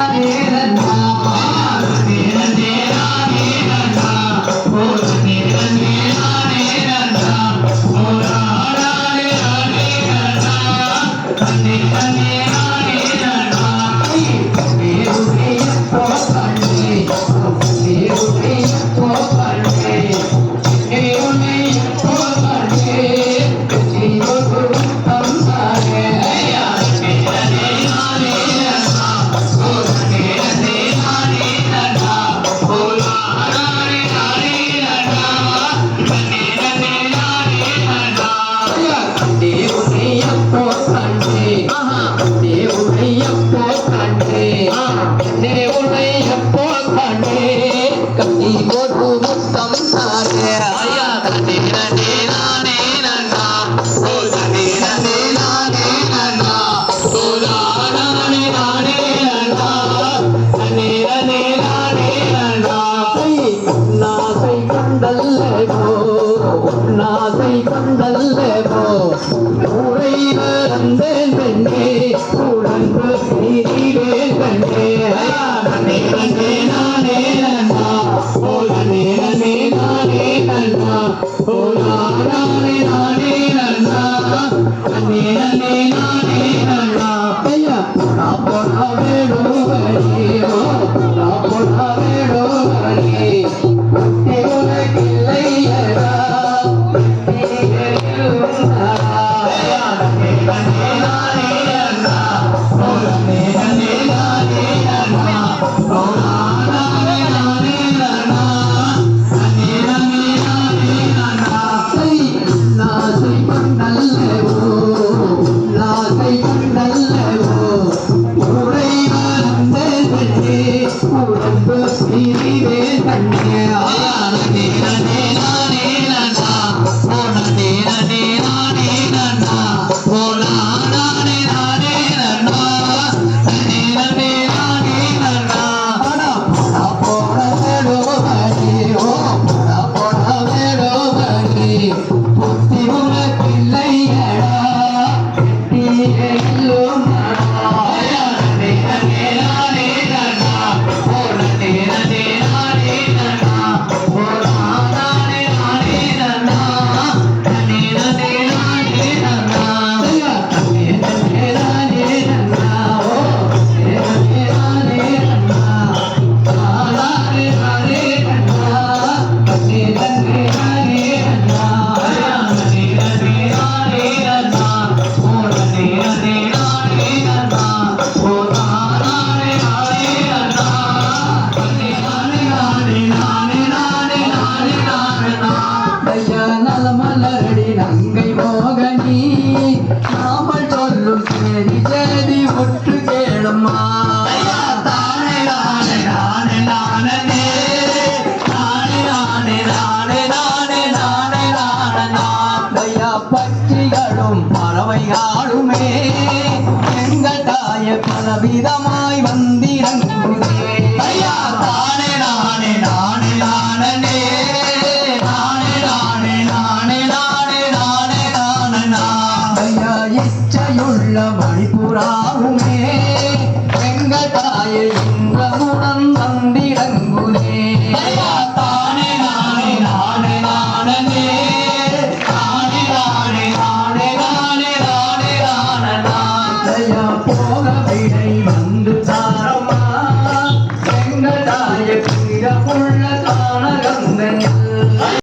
Yeah. நினைவுனை எப்போ கண்ணே கத்தி போட்டு முத்தம் தாரே ஐயா தந்தி நானே நானே நன்னா தோதனே நானே நானே நன்னா தோதா நானே நானே நன்னா தன்னே நானே நானே நன்னா வந்தே Yeah. Yeah. நாமல் சொல்லும் தேடி தேடி ஒற்று கேளம்மா. பறவைகளும் பறவைகளுமே எங்கள் தாய பலவிதமா